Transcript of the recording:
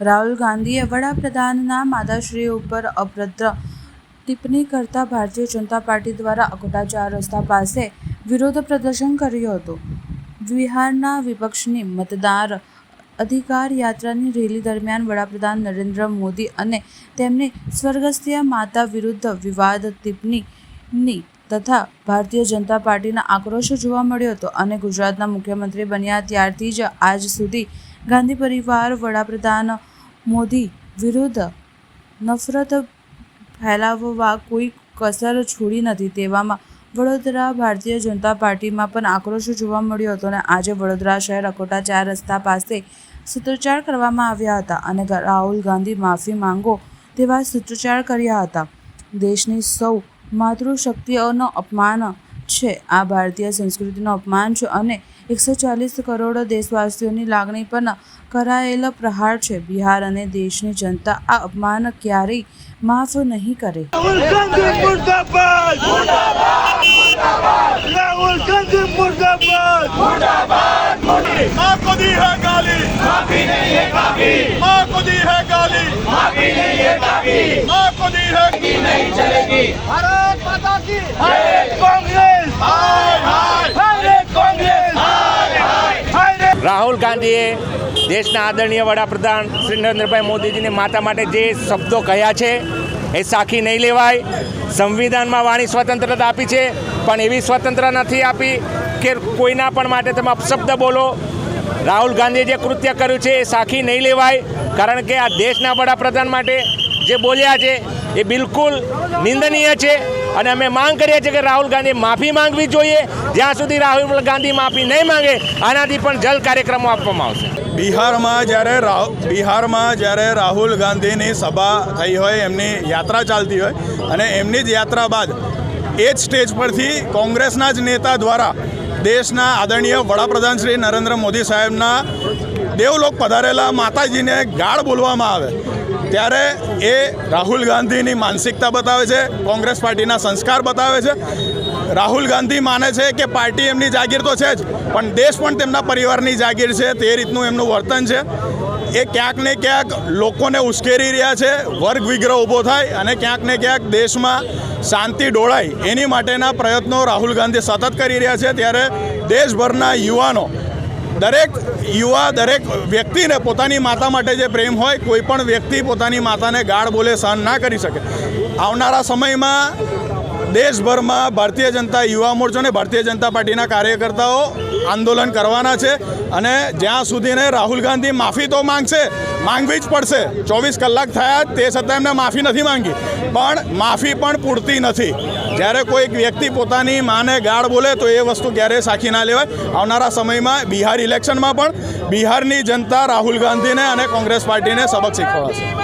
રાહુલ ગાંધીએ વડાપ્રધાનના માતાશ્રી ઉપર અભદ્ર ટિપ્પણી કરતા ભારતીય જનતા પાર્ટી દ્વારા અકોટા ચાર રસ્તા પાસે વિરોધ પ્રદર્શન કર્યું હતું. બિહારના વિપક્ષની મતદાર અધિકાર યાત્રાની રેલી દરમિયાન વડાપ્રધાન નરેન્દ્ર મોદી અને તેમની સ્વર્ગસ્થ્ય માતા વિરુદ્ધ વિવાદ ટિપ્પણીની તથા ભારતીય જનતા પાર્ટીના આક્રોશ જોવા મળ્યો હતો અને ગુજરાતના મુખ્યમંત્રી બન્યા ત્યારથી જ આજ સુધી ગાંધી પરિવાર વડાપ્રધાન મોદી વિરુદ્ધ નફરત ફેલાવવા કોઈ કસર છોડી નથી તેવામાં વડોદરા ભારતીય જનતા પાર્ટીમાં પણ આક્રોશ જોવા મળ્યો હતો અને આજે વડોદરા શહેર અકોટા ચાર રસ્તા પાસે સૂત્રોચ્ચાર કરવામાં આવ્યા હતા અને રાહુલ ગાંધી માફી માંગો તેવા સૂત્રોચ્ચાર કર્યા હતા. દેશની સૌ માતૃશક્તિઓનો અપમાન છે આ ભારતીય સંસ્કૃતિનો અપમાન છે અને એકસો ચાલીસ કરોડ દેશવાસીઓની લાગણી પણ કરાયેલ પ્રહાર છે બિહાર અને દેશની જનતા આ અપમાન ક્યારેય માફ નહીં કરે राहुल गांधी मुर्दाबाद राहुल गांधी मुर्दाबाद माँ को दी है गाली माँ को दी है गाली माँ को दी है भारत माता की રાહુલ ગાંધીએ દેશના આદરણીય વડાપ્રધાન શ્રી નરેન્દ્રભાઈ મોદીજીને માતા માટે જે શબ્દો કહ્યા છે, એ સાખી નહીં લેવાય. સંવિધાનમાં વાણી સ્વતંત્રતા આપી છે, પણ એવી સ્વતંત્ર નથી આપી કે કોઈના પણ માટે તમે અપશબ્દ બોલો. રાહુલ ગાંધીએ જે કૃત્ય કર્યું છે, એ સાખી નહીં લેવાય, કારણ કે આ દેશના વડાપ્રધાન માટે જે બોલ્યા છે એ બિલકુલ નિંદનીય છે. અને અમે માંગ કરીએ છીએ કે રાહુલ ગાંધી માફી માંગવી જોઈએ. જ્યાં સુધી રાહુલ ગાંધી માફી નહીં માંગે, આનાથી પણ જલ કાર્યક્રમો આપવામાં આવશે. બિહારમાં જ્યારે રાહુ, બિહારમાં જ્યારે રાહુલ ગાંધીની સભા થઈ હોય, એમની યાત્રા ચાલતી હોય, અને એમની જ યાત્રા બાદ એ જ સ્ટેજ પરથી કોંગ્રેસના જ નેતા દ્વારા દેશના આદરણીય વડાપ્રધાન શ્રી નરેન્દ્ર મોદી સાહેબના દેવલોક પધારેલા માતાજીને ગાળ બોલવામાં આવે. ત્યારે એ રાહુલ ગાંધીની માનસિકતા બતાવે છે, કોંગ્રેસ પાર્ટીના સંસ્કાર બતાવે છે. રાહુલ ગાંધી માને છે કે પાર્ટી એમની જાગીર તો છે જ, પણ દેશ પણ તેમના પરિવારની જાગીર છે, તે રીતનું એમનું વર્તન છે. એ ક્યાંક ને ક્યાંક લોકોને ઉશ્કેરી રહ્યા છે, વર્ગ વિગ્રહ ઊભો થાય અને ક્યાંક ને ક્યાંક દેશમાં શાંતિ ડોળાય. એની માટેના પ્રયત્નો રાહુલ ગાંધી સતત કરી રહ્યા છે, ત્યારે દેશભરના યુવાનો દરેક યુવા, દરેક વ્યક્તિને પોતાની માતા માટે જે પ્રેમ હોય, કોઈ પણ વ્યક્તિ પોતાની માતાને ગાળ બોલે સહન ના કરી શકે. આવનારા સમયમાં દેશભરમાં ભારતીય જનતા યુવા મોરચો અને ભારતીય જનતા પાર્ટીના કાર્યકર્તાઓ આંદોલન કરવાના છે. અને જ્યાં સુધીને રાહુલ ગાંધી માફી તો માંગશે, માંગવી જ પડશે. ચોવીસ કલાક થયા, તે છતાં એમને માફી નથી માંગી. પણ માફી પણ પૂરતી નથી. જ્યારે કોઈક વ્યક્તિ પોતાની માને ગાળ બોલે, તો એ વસ્તુ ક્યારેય સાખી ના લેવાય. આવનારા સમયમાં બિહાર ઇલેક્શનમાં પણ બિહારની જનતા રાહુલ ગાંધીને અને કોંગ્રેસ પાર્ટીને સબક શીખવાડશે.